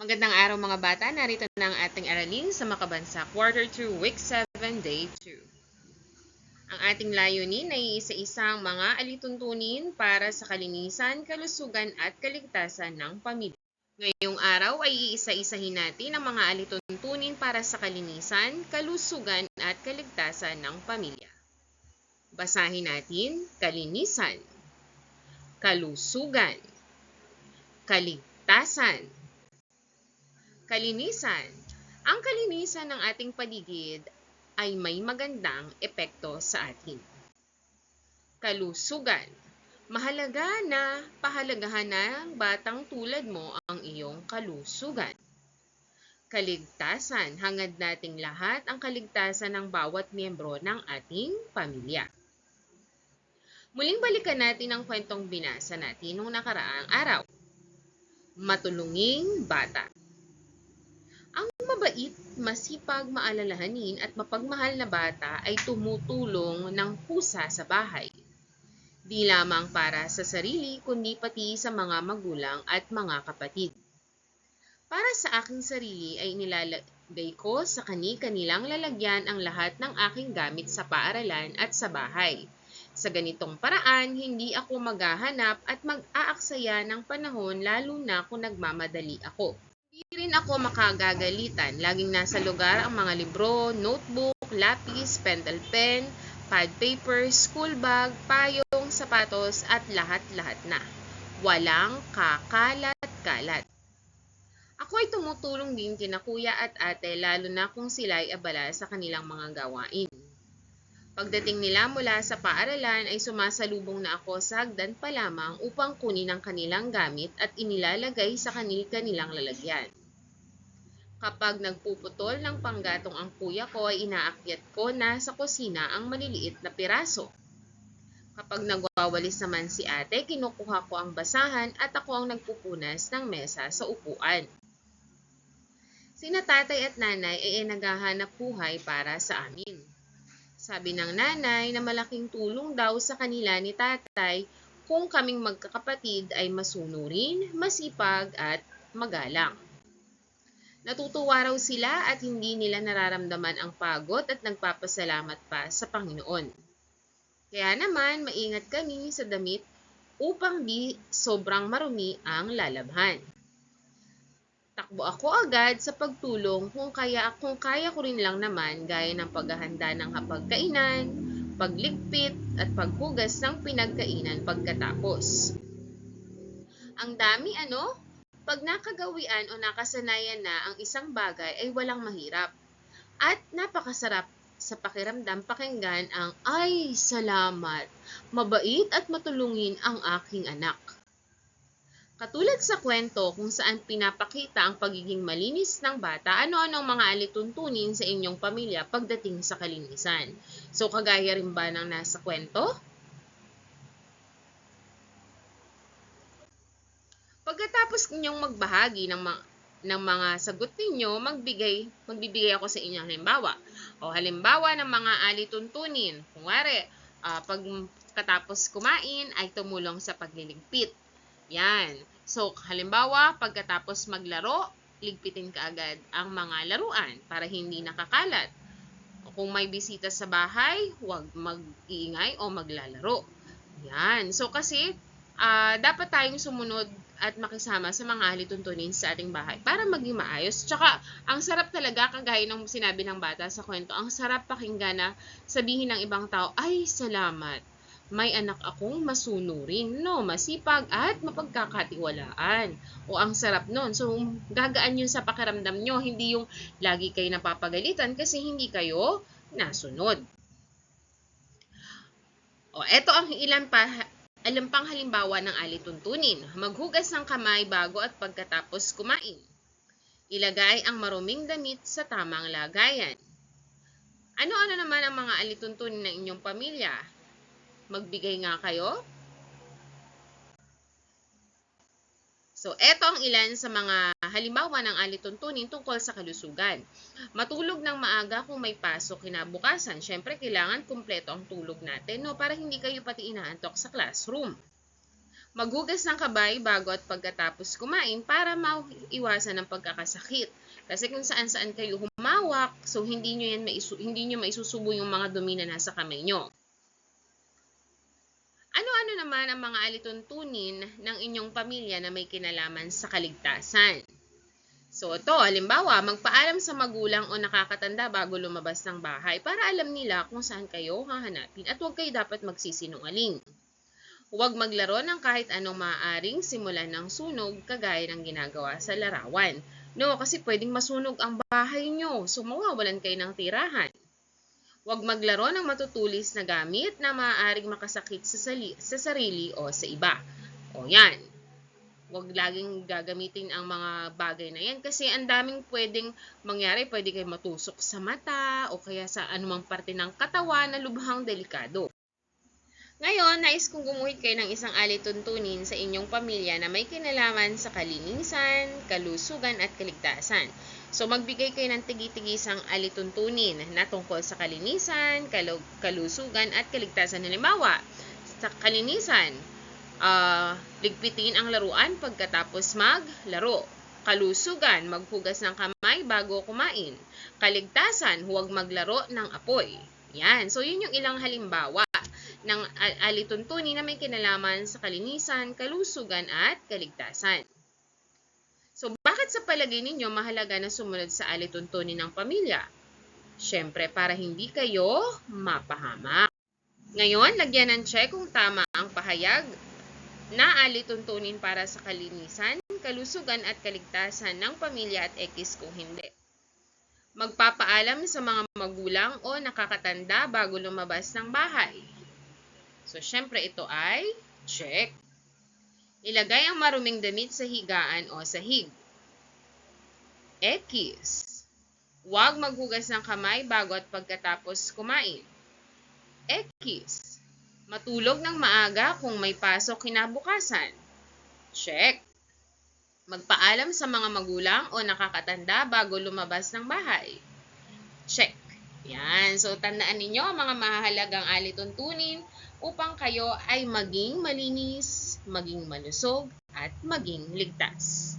Magandang araw mga bata, narito na ang ating aralin sa Makabansa Quarter 2, Week 7, Day 2. Ang ating layunin ay isa-isang mga alituntunin para sa kalinisan, kalusugan at kaligtasan ng pamilya. Ngayong araw ay iisa-isahin natin ang mga alituntunin para sa kalinisan, kalusugan at kaligtasan ng pamilya. Basahin natin, kalinisan, kalusugan, kaligtasan, Kalinisan. Ang kalinisan ng ating paligid ay may magandang epekto sa atin. Kalusugan. Mahalaga na pahalagahan ng batang tulad mo ang iyong kalusugan. Kaligtasan. Hangad nating lahat ang kaligtasan ng bawat miyembro ng ating pamilya. Muling balikan natin ang kwentong binasa natin noong nakaraang araw. Matulunging bata. Mabait, masipag, maalalahanin at mapagmahal na bata ay tumutulong ng pusa sa bahay. Di lamang para sa sarili kundi pati sa mga magulang at mga kapatid. Para sa aking sarili ay nilalagay ko sa kani-kanilang lalagyan ang lahat ng aking gamit sa paaralan at sa bahay. Sa ganitong paraan, hindi ako maghahanap at mag-aaksaya ng panahon lalo na kung nagmamadali ako. Rin ako makagagalitan. Laging nasa lugar ang mga libro, notebook, lapis, pentel pen, pad paper, school bag, payong, sapatos at lahat-lahat na. Walang kakalat-kalat. Ako ay tumutulong din kina kuya at ate lalo na kung sila ay abala sa kanilang mga gawain. Pagdating nila mula sa paaralan ay sumasalubong na ako sa hagdan pa lamang upang kunin ang kanilang gamit at inilalagay sa kanil-kanilang lalagyan. Kapag nagpuputol ng panggatong ang kuya ko ay inaakyat ko na sa kusina ang maliliit na piraso. Kapag nagwawalis naman si ate, kinukuha ko ang basahan at ako ang nagpupunas ng mesa sa upuan. Sina tatay at nanay ay naghahanap buhay para sa amin. Sabi ng nanay na malaking tulong daw sa kanila ni tatay kung kaming magkakapatid ay masunurin, masipag at magalang. Natutuwa raw sila at hindi nila nararamdaman ang pagod at nagpapasalamat pa sa Panginoon. Kaya naman, maingat kami sa damit upang di sobrang marumi ang lalabhan. Takbo ako agad sa pagtulong kung kaya kung kaya ko rin lang naman gaya ng paghahanda ng hapagkainan, pagligpit at paghugas ng pinagkainan pagkatapos. Ang dami ano? Pag nakagawian o nakasanayan na ang isang bagay ay walang mahirap. At napakasarap sa pakiramdam pakinggan ang ay salamat, mabait at matulungin ang aking anak. Katulad sa kwento kung saan pinapakita ang pagiging malinis ng bata, ano-ano ang mga alituntunin sa inyong pamilya pagdating sa kalinisan. So kagaya rin ba ng nasa kwento? Pagkatapos ninyong magbahagi ng mga ng mga sagot ninyo, magbigay, magbibigay ako sa inyo halimbawa. O halimbawa ng mga alituntunin. Kungwari, uh, pag kumain ay tumulong sa pagliligpit. Yan. So, halimbawa, pagkatapos maglaro, ligpitin ka agad ang mga laruan para hindi nakakalat. Kung may bisita sa bahay, huwag mag-iingay o maglalaro. Yan. So, kasi, uh, dapat tayong sumunod at makisama sa mga alituntunin sa ating bahay para maging maayos. Tsaka, ang sarap talaga, kagaya ng sinabi ng bata sa kwento, ang sarap pakinggan na sabihin ng ibang tao, ay, salamat. May anak akong masunurin, no, masipag at mapagkakatiwalaan. O ang sarap nun. So, gagaan yun sa pakiramdam nyo. Hindi yung lagi kayo napapagalitan kasi hindi kayo nasunod. O, eto ang ilan pa alam pang halimbawa ng alituntunin. Maghugas ng kamay bago at pagkatapos kumain. Ilagay ang maruming damit sa tamang lagayan. Ano-ano naman ang mga alituntunin ng inyong pamilya? Magbigay nga kayo So, eto ang ilan sa mga halimbawa ng alituntunin tungkol sa kalusugan. Matulog ng maaga kung may pasok kinabukasan. Siyempre, kailangan kumpleto ang tulog natin no, para hindi kayo pati inaantok sa classroom. Maghugas ng kabay bago at pagkatapos kumain para maiwasan ang pagkakasakit. Kasi kung saan-saan kayo humawak, so hindi nyo yan maisu- hindi nyo maisusubo yung mga dumi na nasa kamay nyo. Naman ang mga alituntunin ng inyong pamilya na may kinalaman sa kaligtasan? So ito, halimbawa, magpaalam sa magulang o nakakatanda bago lumabas ng bahay para alam nila kung saan kayo hahanapin at huwag kayo dapat magsisinungaling. Huwag maglaro ng kahit anong maaaring simulan ng sunog kagaya ng ginagawa sa larawan. No, kasi pwedeng masunog ang bahay nyo, so mawawalan kayo ng tirahan. Huwag maglaro ng matutulis na gamit na maaaring makasakit sa, sali- sa sarili o sa iba. O yan. Huwag laging gagamitin ang mga bagay na yan kasi ang daming pwedeng mangyari. Pwede kayo matusok sa mata o kaya sa anumang parte ng katawan na lubhang delikado. Ngayon, nais kong gumuhit kayo ng isang alituntunin sa inyong pamilya na may kinalaman sa kalinisan, kalusugan at kaligtasan. So, magbigay kayo ng tigi-tigisang alituntunin na tungkol sa kalinisan, kalu- kalusugan at kaligtasan. Halimbawa, sa kalinisan, ah, ligpitin ang laruan pagkatapos maglaro. Kalusugan, maghugas ng kamay bago kumain. Kaligtasan, huwag maglaro ng apoy. Yan. So, yun yung ilang halimbawa ng al- alituntunin na may kinalaman sa kalinisan, kalusugan at kaligtasan. So, palagay ninyo mahalaga na sumunod sa alituntunin ng pamilya? Siyempre, para hindi kayo mapahamak. Ngayon, lagyan ng check kung tama ang pahayag na alituntunin para sa kalinisan, kalusugan at kaligtasan ng pamilya at X kung hindi. Magpapaalam sa mga magulang o nakakatanda bago lumabas ng bahay. So, syempre ito ay check. Ilagay ang maruming damit sa higaan o sahig. X. Huwag maghugas ng kamay bago at pagkatapos kumain. X. Matulog ng maaga kung may pasok kinabukasan. Check. Magpaalam sa mga magulang o nakakatanda bago lumabas ng bahay. Check. Yan. So, tandaan ninyo ang mga mahalagang alituntunin upang kayo ay maging malinis, maging malusog, at maging ligtas.